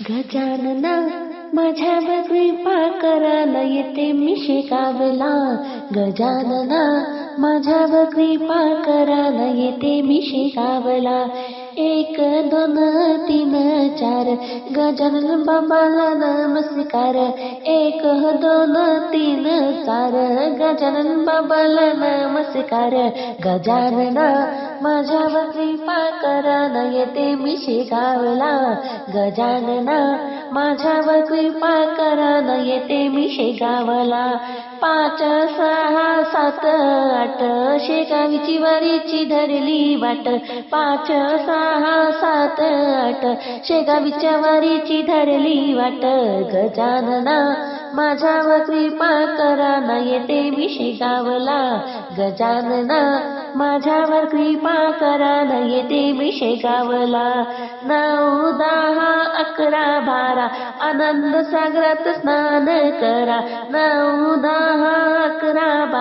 गजानना माझ्या कृपा करा येते मी शिकावला गजानना माझ्या कृपा करा येते मी शिकावला एक दोन तीन चार गजानन बाबाला नमस्कार. एक दोन तीन चार गजानन बाबाला नमस्कार. गजानना माझ्या कृपा करण येते मी शेगावला. गजानना माझ्यावर कृपा करा येते मी शेगावला. पाच सहा सात आठ शेगावीची वरीची धरली वाट. पाच सहा सात आठ शेगावीच्या वारीची धरली वाट. गजानना माझ्यावर कृपा करा ना येते मी शेगावला. गजानना माझ्यावर कृपा करा ना येते मी शेगावला. नऊ दहा अकरा बारा. आनंद सागरात स्नान करा. नऊ दहा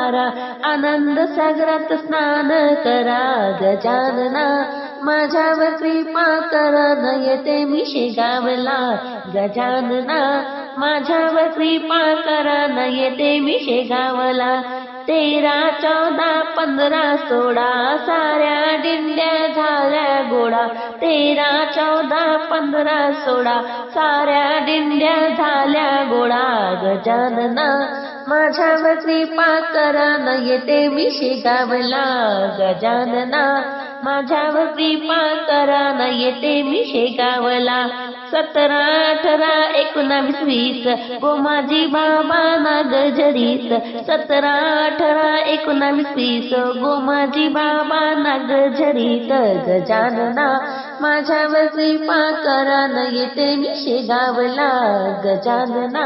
पारा आनंद सागरात स्नान करा गजानना माझ्यावर कृपा करा येते मी शेगावला. गजानना माझ्यावर कृपा करा येते मी शेगावला. तेरा चौदा पंधरा सोळा साऱ्या दिंड्या झाल्या गोडा तेरा चौदा पंधरा सोळा साऱ्या दिंड्या झाल्या गोडा गजानना माझ्यावर कृपा करा येते मी शेगावला गजानना माझ्यावर कृपा करा येते मी शेगावला सतरा अठरा एकोणावीस वीस गोमाजी बाबा नागझरीस. सतरा अठरा एकोणावीस वीस गोमाजी बाबा नागझरीत गजानना माझ्यावर कृपा करा येते मी शेगावला गजानना